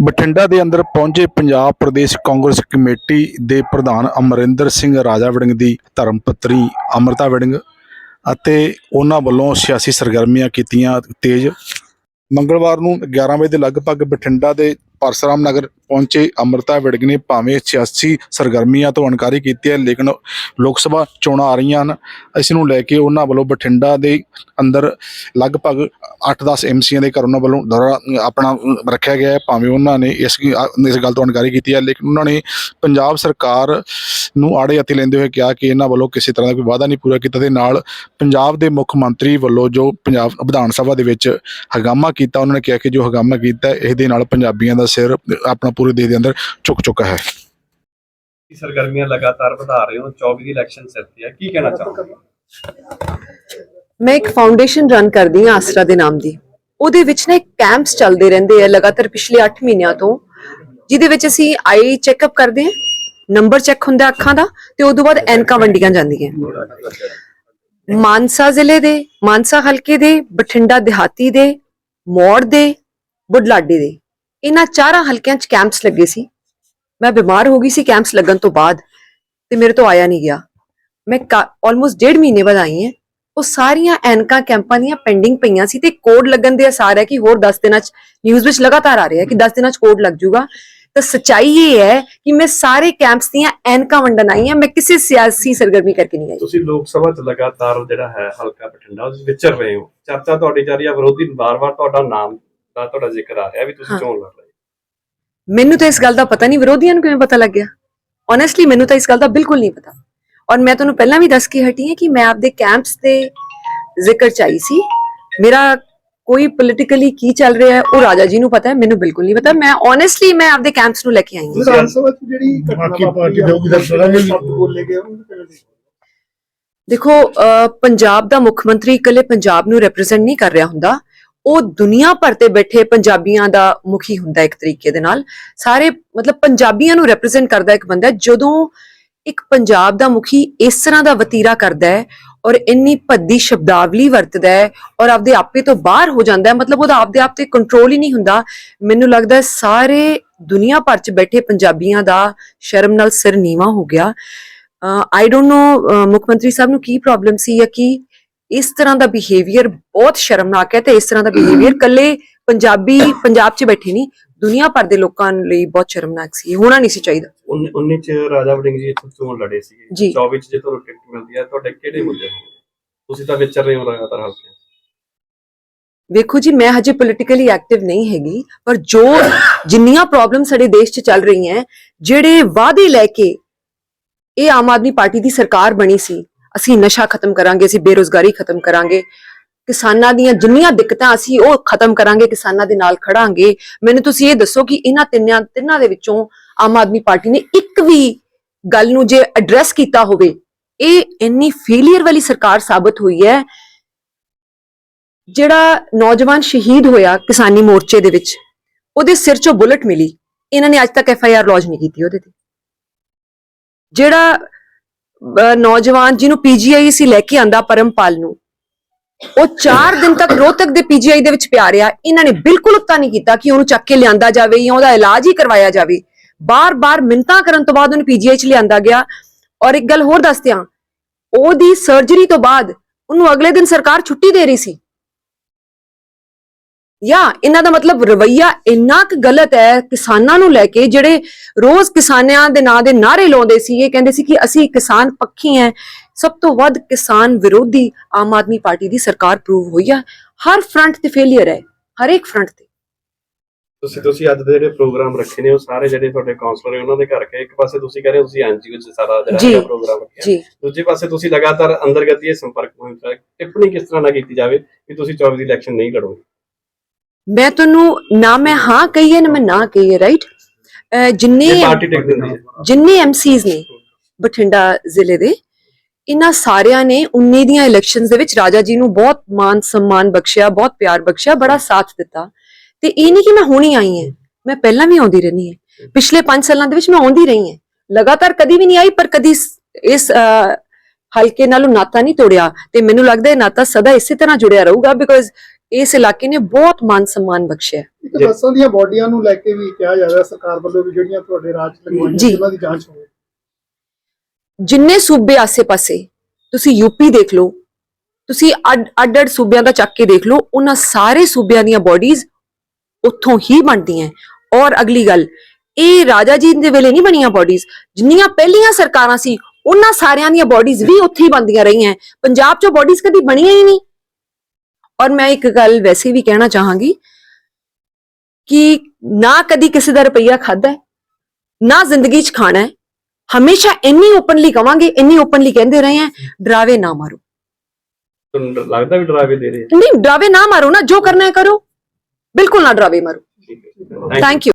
ਬਠਿੰਡਾ ਦੇ ਅੰਦਰ ਪਹੁੰਚੇ ਪੰਜਾਬ ਪ੍ਰਦੇਸ਼ ਕਾਂਗਰਸ ਕਮੇਟੀ ਦੇ ਪ੍ਰਧਾਨ ਅਮਰਿੰਦਰ ਸਿੰਘ ਰਾਜਾ ਵੜਿੰਗ ਦੀ ਧਰਮ ਪਤਨੀ ਅਮਰਤਾ ਵੜਿੰਗ ਅਤੇ ਉਹਨਾਂ ਵੱਲੋਂ ਸਿਆਸੀ ਸਰਗਰਮੀਆਂ ਕੀਤੀਆਂ ਤੇਜ਼। ਮੰਗਲਵਾਰ ਨੂੰ 11 ਵਜੇ ਦੇ ਲਗਭਗ ਬਠਿੰਡਾ ਦੇ ਪਰਸਰਾਮ ਨਗਰ ਪਹੁੰਚੇ ਅਮਰਤਾ ਵਿੜਗ ਨੇ ਭਾਵੇਂ ਸਿਆਸੀ ਸਰਗਰਮੀਆਂ ਤੋਂ ਇਨਕਾਰੀ ਕੀਤੀ ਹੈ ਲੇਕਿਨ ਲੋਕ ਸਭਾ ਚੋਣਾਂ ਆ ਰਹੀਆਂ ਹਨ। ਇਸ ਨੂੰ ਲੈ ਕੇ ਉਹਨਾਂ ਵੱਲੋਂ ਬਠਿੰਡਾ ਦੇ ਅੰਦਰ ਲਗਭਗ 8-10 ਐਮਸੀਆਂ ਦੇ ਘਰ ਉਹਨਾਂ ਵੱਲੋਂ ਦੌਰਾ ਆਪਣਾ ਰੱਖਿਆ ਗਿਆ ਹੈ। ਭਾਵੇਂ ਉਹਨਾਂ ਨੇ ਇਸ ਇਸ ਗੱਲ ਤੋਂ ਇਨਕਾਰੀ ਕੀਤੀ ਹੈ ਲੇਕਿਨ ਉਹਨਾਂ ਨੇ ਪੰਜਾਬ ਸਰਕਾਰ ਨੂੰ ਆੜੇ ਹੱਥੀ ਲੈਂਦੇ ਹੋਏ ਕਿਹਾ ਕਿ ਇਹਨਾਂ ਵੱਲੋਂ ਕਿਸੇ ਤਰ੍ਹਾਂ ਦਾ ਕੋਈ ਵਾਅਦਾ ਨਹੀਂ ਪੂਰਾ ਕੀਤਾ ਤੇ ਨਾਲ ਪੰਜਾਬ ਦੇ ਮੁੱਖ ਮੰਤਰੀ ਵੱਲੋਂ ਜੋ ਪੰਜਾਬ ਵਿਧਾਨ ਸਭਾ ਦੇ ਵਿੱਚ ਹਗਾਮਾ ਕੀਤਾ ਉਹਨਾਂ ਨੇ ਕਿਹਾ ਕਿ ਜੋ ਹਗਾਮਾ ਕੀਤਾ ਹੈ, ਇਹਦੇ ਨਾਲ ਪੰਜਾਬੀਆਂ ਦਾ ਸਿਰ ਆਪਣਾ ਪੂਰੇ ਦੇਸ਼ ਦੇ ਅੰਦਰ ਝੁਕ ਚੁੱਕਾ ਹੈ। ਕੀ ਸਰਗਰਮੀਆਂ ਲਗਾਤਾਰ ਵਧਾ ਰਹੇ ਹੋ? 24 ਦੀ ਇਲੈਕਸ਼ਨ ਸਿਰ ਤੇ ਹੈ। ਕੀ ਕਹਿਣਾ ਚਾਹੋਗੇ? ਮੈਂ ਇੱਕ ਫਾਊਂਡੇਸ਼ਨ ਰਨ ਕਰਦੀ ਹਾਂ ਆਸਰਾ ਦੇ ਨਾਮ ਦੀ। ਉਹਦੇ ਵਿੱਚ ਨਾ ਕੈਂਪਸ ਚੱਲਦੇ ਰਹਿੰਦੇ ਆ ਲਗਾਤਾਰ ਪਿਛਲੇ 8 ਮਹੀਨਿਆਂ ਤੋਂ ਜਿਹਦੇ ਵਿੱਚ ਅਸੀਂ ਆਈ ਚੈੱਕਅਪ ਕਰਦੇ ਹਾਂ ਨੰਬਰ ਚੈੱਕ ਹੁੰਦਾ ਅੱਖਾਂ ਦਾ ਤੇ ਉਸ ਤੋਂ ਬਾਅਦ ਐਨਕਾਂ ਵੰਡੀਆਂ ਜਾਂਦੀਆਂ। ਮਾਨਸਾ ਜ਼ਿਲ੍ਹੇ ਦੇ ਮਾਨਸਾ ਹਲਕੇ ਦੇ ਬਠਿੰਡਾ ਦਿਹਾਤੀ ਦੇ ਮੌੜ ਦੇ ਬੁਢਲਾਡੇ ਦੇ। ਇਹਨਾਂ ਚਾਰਾਂ ਹਲਕਿਆਂ 'ਚ ਕੈਂਪਸ ਲੱਗੇ ਸੀ। ਮੈਂ ਬਿਮਾਰ ਹੋ ਗਈ ਸੀ ਕੈਂਪਸ ਲੱਗਣ ਤੋਂ ਬਾਅਦ ਤੇ ਮੇਰੇ ਤੋਂ ਆਇਆ ਨਹੀਂ ਗਿਆ। ਮੈਂ ਆਲਮੋਸਟ ਡੇਢ ਮਹੀਨੇ ਬਾਅਦ ਆਈ ਹਾਂ। ਉਹ ਸਾਰੀਆਂ ਐਨਕਾਂ ਕੈਂਪਾਂ ਦੀਆਂ ਪੈਂਡਿੰਗ ਪਈਆਂ ਸੀ ਤੇ ਕੋਡ ਲੱਗਣ ਦੇ ਅਸਾਰ ਹੈ ਕਿ ਹੋਰ 10 ਦਿਨਾਂ ਚ ਨਿਊਜ਼ ਵਿੱਚ ਲਗਾਤਾਰ ਆ ਰਿਹਾ ਕਿ 10 ਦਿਨਾਂ ਚ ਕੋਡ ਲੱਗ ਜਾਊਗਾ। ਤਾਂ ਸਚਾਈ ਇਹ ਹੈ ਕਿ ਮੈਂ ਸਾਰੇ ਕੈਂਪਸ ਦੀਆਂ ਐਨਕਾਂ ਵੰਡਣ ਆਈ ਹਾਂ। ਮੈਂ ਕਿਸੇ ਸਿਆਸੀ ਸਰਗਰਮੀ ਕਰਕੇ ਨਹੀਂ ਆਈ। ਤੁਸੀਂ ਲੋਕ ਸਭਾ ਚ ਲਗਾਤਾਰ ਜਿਹੜਾ ਹੈ ਹਲਕਾ ਬਠਿੰਡਾ ਉਸ ਵਿਚਰ ਰਹੇ ਹੋ। ਚਰਚਾ ਤੁਹਾਡੀ ਜਾਰੀ ਹੈ, ਵਿਰੋਧੀ ਵਾਰ-ਵਾਰ ਤੁਹਾਡਾ ਨਾਮ ਦਾ ਤੁਹਾਡਾ ਜ਼ਿਕਰ ਆ ਰਿਹਾ ਵੀ ਤੁਸੀਂ। ਚੋਣ ਲੜ ਰਹੇ ਮੈਨੂੰ ਤਾਂ ਇਸ ਗੱਲ ਦਾ ਪਤਾ ਨਹੀਂ ਵਿਰੋਧੀਆਂ ਨੂੰ ਕਿਵੇਂ ਪਤਾ ਲੱਗ ਗਿਆ? ਓਨੈਸਟਲੀ ਮੈਨੂੰ ਤਾਂ ਇਸ ਗੱਲ ਦਾ ਬਿਲਕੁਲ ਨਹੀਂ ਪਤਾ। ਔਰ ਮੈਂ ਤੁਹਾਨੂੰ ਪਹਿਲਾਂ ਵੀ ਦੱਸ ਕੇ ਹਟੀ ਹਾਂ ਕਿ ਮੈਂ ਆਪਦੇ ਕੈਂਪਸ ਦੇ ਜ਼ਿਕਰ ਚ ਆਈ ਸੀ। ਮੇਰਾ ਕੋਈ ਪੋਲਿਟਿਕਲੀ ਕੀ ਚੱਲ ਰਿਹਾ ਹੈ ਉਹ ਰਾਜਾ ਜੀ ਨੂੰ ਪਤਾ ਹੈ ਮੈਨੂੰ ਬਿਲਕੁਲ ਨਹੀਂ ਪਤਾ। ਮੈਂ ਓਨੈਸਟਲੀ ਮੈਂ ਆਪਦੇ ਕੈਂਪਸ ਨੂੰ ਲੈ ਕੇ ਆਈ ਹਾਂ। ਵਿਧਾਨ ਸਭਾ ਚ ਜਿਹੜੀ ਬਾਕੀ ਪਾਰਟੀ ਤਾਂ ਬੋਲੇ ਗਏ? ਦੇਖੋ ਅਹ, ਪੰਜਾਬ ਦਾ ਮੁੱਖ ਮੰਤਰੀ ਇਕੱਲੇ ਪੰਜਾਬ ਨੂੰ ਰਿਪਰੈਜ਼ੈਂਟ ਨਹੀਂ ਕਰ ਰਿਹਾ ਹੁੰਦਾ। ਉਹ ਦੁਨੀਆ ਭਰ ਤੇ ਬੈਠੇ ਪੰਜਾਬੀਆਂ ਦਾ ਮੁਖੀ ਹੁੰਦਾ ਇੱਕ ਤਰੀਕੇ ਦੇ ਨਾਲ। ਸਾਰੇ ਮਤਲਬ ਪੰਜਾਬੀਆਂ ਨੂੰ ਰਿਪਰੈਜ਼ੈਂਟ ਕਰਦਾ ਇੱਕ ਬੰਦਾ ਜਦੋਂ ਇੱਕ ਪੰਜਾਬ ਦਾ ਮੁਖੀ ਇਸ ਤਰ੍ਹਾਂ ਦਾ ਵਤੀਰਾ ਕਰਦਾ ਹੈ ਔਰ ਇੰਨੀ ਭੱਦੀ ਸ਼ਬਦਾਵਲੀ ਵਰਤਦਾ ਹੈ ਔਰ ਆਪਦੇ ਆਪੇ ਤੋਂ ਬਾਹਰ ਹੋ ਜਾਂਦਾ ਹੈ, ਮਤਲਬ ਉਹਦਾ ਆਪਦੇ ਆਪ ਤੇ ਕੰਟਰੋਲ ਹੀ ਨਹੀਂ ਹੁੰਦਾ। ਮੈਨੂੰ ਲੱਗਦਾ ਸਾਰੇ ਦੁਨੀਆ ਭਰ ਚ ਬੈਠੇ ਪੰਜਾਬੀਆਂ ਦਾ ਸ਼ਰਮ ਨਾਲ ਸਿਰ ਨੀਵਾ ਹੋ ਗਿਆ। ਆਈ ਡੋਨਟ ਨੋ ਮੁੱਖ ਮੰਤਰੀ ਸਾਹਿਬ ਨੂੰ ਕੀ ਪ੍ਰੋਬਲਮ ਸੀ ਜਾਂ ਕੀ ਇਸ ਤਰ੍ਹਾਂ ਦਾ ਬਿਹੇਵੀਅਰ ਬਹੁਤ ਸ਼ਰਮਨਾਕ ਹੈ ਤੇ ਇਸ ਤਰ੍ਹਾਂ ਦਾ ਬਿਹੇਵੀਅਰ ਕੱਲੇ ਪੰਜਾਬੀ ਪੰਜਾਬ 'ਚ ਬੈਠੇ ਨਹੀਂ ਦੁਨੀਆ ਭਰ ਦੇ ਲੋਕਾਂ ਲਈ ਬਹੁਤ ਸ਼ਰਮਨਾਕ ਸੀ ਹੋਣਾ ਨਹੀਂ ਸੀ ਚਾਹੀਦਾ। 19 ਚ ਰਾਜਾ ਵੜਿੰਗ ਜੀ ਇੱਥੋਂ ਚੋਣ ਲੜੇ ਸੀਗੇ। ਜੀ। 24 ਚ ਜੇ ਤੁਹਾਨੂੰ ਟਿਕਟ ਮਿਲਦੀ ਹੈ ਤੁਹਾਡੇ ਕਿਹੜੇ ਮੁੱਦੇ ਹੋਣਗੇ? ਤੁਸੀਂ ਤਾਂ ਵਿਚਰ ਰਹੇ ਹੋ ਲਗਾਤਾਰ ਹਲਕੇ। ਵੇਖੋ ਜੀ ਮੈਂ ਹਜੇ ਪੋਲਿਟਿਕਲੀ ਐਕਟਿਵ ਨਹੀਂ ਹੈਗੀ ਪਰ ਜੋ ਜਿੰਨੀਆਂ ਪ੍ਰੋਬਲਮ ਸਾਡੇ ਦੇਸ਼ 'ਚ ਚੱਲ ਰਹੀਆਂ ਜਿਹੜੇ ਵਾਅਦੇ ਲੈ ਕੇ ਇਹ ਆਮ ਆਦਮੀ ਪਾਰਟੀ ਦੀ ਸਰਕਾਰ ਬਣੀ ਸੀ ਅਸੀਂ ਨਸ਼ਾ ਖਤਮ ਕਰਾਂਗੇ, ਅਸੀਂ ਬੇਰੋਜ਼ਗਾਰੀ ਖਤਮ ਕਰਾਂਗੇ। ਕਿਸਾਨਾਂ ਦੀਆਂ ਜਿੰਨੀਆਂ ਦਿੱਕਤਾਂ ਅਸੀਂ ਉਹ ਖਤਮ ਕਰਾਂਗੇ, ਕਿਸਾਨਾਂ ਦੇ ਨਾਲ ਖੜਾਂਗੇ। ਮੈਨੂੰ ਤੁਸੀਂ ਇਹ ਦੱਸੋ ਕਿ ਇਹਨਾਂ ਤਿੰਨਾਂ ਤਿੰਨਾਂ ਦੇ ਵਿੱਚੋਂ ਆਮ ਆਦਮੀ ਪਾਰਟੀ ਨੇ ਇੱਕ ਵੀ ਗੱਲ ਨੂੰ ਜੇ ਐਡਰੈਸ ਕੀਤਾ ਹੋਵੇ, ਇਹ ਇੰਨੀ ਫੇਲਿਅਰ ਵਾਲੀ ਸਰਕਾਰ ਸਾਬਤ ਹੋਈ ਹੈ, ਜਿਹੜਾ ਨੌਜਵਾਨ ਸ਼ਹੀਦ ਹੋਇਆ ਕਿਸਾਨੀ ਮੋਰਚੇ ਦੇ ਵਿੱਚ, ਉਹਦੇ ਸਿਰ 'ਚੋਂ ਬੁਲਟ ਮਿਲੀ। ਇਹਨਾਂ ਨੇ ਅੱਜ ਤੱਕ ਐਫ ਆਈ ਆਰ ਲੌਂਚ ਨਹੀਂ ਕੀਤੀ ਉਹਦੇ ਤੇ। ਜਿਹੜਾ ਨੌਜਵਾਨ ਜਿਹਨੂੰ ਪੀਜੀਆਈ ਸੀ ਲੈ ਕੇ ਆਂਦਾ ਪਰਮਪਾਲ ਨੂੰ। ਉਹ 4 ਦਿਨ ਤੱਕ ਰੋਹਤਕ ਦੇ ਪੀਜੀਆਈ ਦੇ ਵਿੱਚ ਪਿਆ ਰਿਹਾ। ਇਹਨਾਂ ਨੇ ਬਿਲਕੁਲ ਉਤਾ ਨਹੀਂ ਕੀਤਾ ਕਿ ਉਹਨੂੰ ਚੱਕ ਕੇ ਲਿਆਂਦਾ ਜਾਵੇ ਜਾਂ ਉਹਦਾ ਇਲਾਜ ਹੀ ਕਰਵਾਇਆ ਜਾਵੇ। ਬਾਰ-ਬਾਰ ਮਿੰਤਾ ਕਰਨ ਤੋਂ ਬਾਅਦ ਉਹਨੂੰ ਪੀਜੀਆਈ 'ਚ ਲਿਆਂਦਾ ਗਿਆ। ਔਰ ਇੱਕ ਗੱਲ ਹੋਰ ਦੱਸਦਿਆਂ ਉਹਦੀ ਸਰਜਰੀ ਤੋਂ ਬਾਅਦ ਉਹਨੂੰ ਅਗਲੇ ਦਿਨ ਸਰਕਾਰ ਛੁੱਟੀ ਦੇ ਰਹੀ ਸੀ। ਯਾ ਇਹਨਾਂ ਦਾ ਮਤਲਬ ਰਵਈਆ ਇੰਨਾ ਕੁ ਗਲਤ ਹੈ ਕਿਸਾਨਾਂ ਨੂੰ ਲੈ ਕੇ ਜਿਹੜੇ ਰੋਜ਼ ਕਿਸਾਨਾਂ ਦੇ ਨਾਂ ਦੇ ਨਾਰੇ ਲਾਉਂਦੇ ਸੀ ਇਹ ਕਹਿੰਦੇ ਸੀ ਕਿ ਅਸੀਂ ਕਿਸਾਨ ਪੱਖੀ ਹੈ ਸਭ ਤੋਂ ਵੱਧ ਕਿਸਾਨ ਵਿਰੋਧੀ ਆਮ ਆਦਮੀ ਪਾਰਟੀ ਦੀ ਸਰਕਾਰ ਪ੍ਰੂਵ ਹੋਈ ਹੈ ਹਰ ਫਰੰਟ ਤੇ ਫੇਲਿਅਰ ਹੈ ਹਰ ਇੱਕ ਫਰੰਟ ਤੇ। ਤੁਸੀਂ ਤੁਸੀਂ ਅੱਜ ਦੇ ਜਿਹੜੇ ਪ੍ਰੋਗਰਾਮ ਰੱਖੇ ਨੇ ਉਹ ਸਾਰੇ ਜਿਹੜੇ ਤੁਹਾਡੇ ਕਾਉਂਸਲਰ ਨੇ ਉਹਨਾਂ ਦੇ ਘਰ ਕੇ ਇੱਕ ਪਾਸੇ ਤੁਸੀਂ ਕਹ ਰਹੇ ਹੋ ਤੁਸੀਂ ਐਨਜੀਓ ਚ ਸਾਰਾ ਜੀ। ਜਿਹੜਾ ਪ੍ਰੋਗਰਾਮ ਰੱਖਿਆ। ਜੀ। ਦੂਜੇ ਪਾਸੇ ਤੁਸੀਂ ਲਗਾਤਾਰ ਅੰਦਰਗਤੀ ਸੰਪਰਕ ਮੁਹਿੰਮ ਟਿੱਪਣੀ ਕਿਸ ਤਰ੍ਹਾਂ ਨਾ ਕੀਤੀ ਜਾਵੇ ਕਿ ਤੁਸੀਂ 24 ਦੀ ਇਲੈਕਸ਼ਨ ਨਹੀਂ ਲੜੋਗੇ। ਮੈਂ ਤੁਹਾਨੂੰ ਨਾ ਮੈਂ ਹਾਂ ਕਹੀ ਹੈ ਨਾ ਮੈਂ ਨਾ ਕਹੀ ਹੈ ਰਾਈਟ ਜਿੰਨੇ ਇਹ ਪਾਰਟੀ ਟਿਕ ਦਿੰਦੀ ਹੈ। ਜਿੰਨੇ ਐਮਸੀਜ਼ ਨੇ ਬਠਿੰਡਾ ਜ਼ਿਲ੍ਹੇ ਦੇ ਇਹਨਾਂ ਸਾਰਿਆਂ ਨੇ 19 ਦੀਆਂ ਇਲੈਕਸ਼ਨਸ ਦੇ ਵਿੱਚ ਰਾਜਾ ਜੀ ਨੂੰ ਬਹੁਤ ਮਾਨ ਸਨਮਾਨ ਬਖਸ਼ਿਆ ਬਹੁਤ ਪਿਆਰ ਬਖਸ਼ਿਆ ਬੜਾ ਸਾਥ ਦਿੱਤਾ। ਤੇ ਇਹ ਨਹੀਂ ਕਿ ਮੈਂ ਹੁਣੀ ਆਈ ਹਾਂ ਮੈਂ ਪਹਿਲਾਂ ਵੀ ਆਉਂਦੀ ਰਹਿਣੀ ਹੈ। ਪਿਛਲੇ 5 ਸਾਲਾਂ ਦੇ ਵਿੱਚ ਮੈਂ ਆਉਂਦੀ ਰਹੀ ਹਾਂ। ਲਗਾਤਾਰ ਕਦੀ ਵੀ ਨਹੀਂ ਆਈ ਪਰ ਕਦੀ ਇਸ ਹਲਕੇ ਨਾਲੋਂ ਨਾਤਾ ਨਹੀਂ ਤੋੜਿਆ। ਤੇ ਮੈਨੂੰ ਲੱਗਦਾ ਇਹ ਨਾਤਾ ਸਦਾ ਇਸੇ ਤਰ੍ਹਾਂ ਜੁੜਿਆ ਰਹੂਗਾ ਬਿਕੋਜ਼ ਇਸ ਇਲਾਕੇ ਨੇ ਬਹੁਤ ਮਾਨ ਸਨਮਾਨ ਬਖਸ਼ਿਆ। ਇੱਕ। ਬੱਸਾਂ ਦੀਆਂ ਬਾਡੀਆਂ ਨੂੰ ਲੈ ਕੇ ਵੀ ਕਿਹਾ ਜਾ ਰਿਹਾ ਸਰਕਾਰ ਵੱਲੋਂ ਵੀ ਜਿਹੜੀਆਂ ਤੁਹਾਡੇ ਰਾਜ 'ਚ ਲਗਵਾਈਆਂ। ਉਹਨਾਂ ਦੀ ਜਾਂਚ ਹੋਵੇ ਜਿੰਨੇ ਸੂਬੇ ਆਸੇ-ਪਾਸੇ ਤੁਸੀਂ ਯੂਪੀ ਦੇਖ ਲਓ ਤੁਸੀਂ ਅੱਡ ਅੱਡ ਅੱਡ ਸੂਬਿਆਂ ਦਾ ਚੱਕ ਕੇ ਦੇਖ ਲਓ ਉਹਨਾਂ ਸਾਰੇ ਸੂਬਿਆਂ ਦੀਆਂ ਬਾਡੀਜ਼ ਉੱਥੋਂ ਹੀ ਬਣਦੀਆਂ। ਔਰ ਅਗਲੀ ਗੱਲ ਇਹ ਰਾਜਾ ਜੀ ਦੇ ਵੇਲੇ ਨਹੀਂ ਬਣੀਆਂ ਬਾਡੀਜ਼ ਜਿੰਨੀਆਂ ਪਹਿਲੀਆਂ ਸਰਕਾਰਾਂ ਸੀ ਉਹਨਾਂ ਸਾਰਿਆਂ ਦੀਆਂ ਬਾਡੀਜ਼ ਵੀ ਉੱਥੇ ਹੀ ਬਣਦੀਆਂ ਰਹੀਆਂ। ਪੰਜਾਬ 'ਚੋਂ ਬਾਡੀਜ਼ ਕਦੀ ਬਣੀਆਂ ਹੀ ਨਹੀਂ ਔਰ ਮੈਂ ਇੱਕ ਗੱਲ ਵੈਸੇ ਵੀ ਕਹਿਣਾ ਚਾਹਾਂਗੀ ਕਿ ਨਾ ਕਦੀ ਕਿਸੇ ਦਾ ਰੁਪਈਆ ਖਾਦਾ ਨਾ ਜ਼ਿੰਦਗੀ 'ਚ ਖਾਣਾ ਹੈ। ਹਮੇਸ਼ਾ ਇੰਨੀ ਓਪਨਲੀ ਕਵਾਂਗੇ ਇੰਨੀ ਓਪਨਲੀ ਕਹਿੰਦੇ ਰਹੇ ਆ ਡਰਾਵੇ ਨਾ ਮਾਰੋ। ਤੁਹਾਨੂੰ ਲੱਗਦਾ ਵੀ ਡਰਾਵੇ ਦੇ ਰਹੇ ਨਹੀਂ ਡਰਾਵੇ ਨਾ ਮਾਰੋ ਨਾ ਜੋ ਕਰਨਾ ਹੈ ਕਰੋ। ਬਿਲਕੁਲ ਨਾ ਡਰਾਵੇ ਮਾਰੋ. Thank you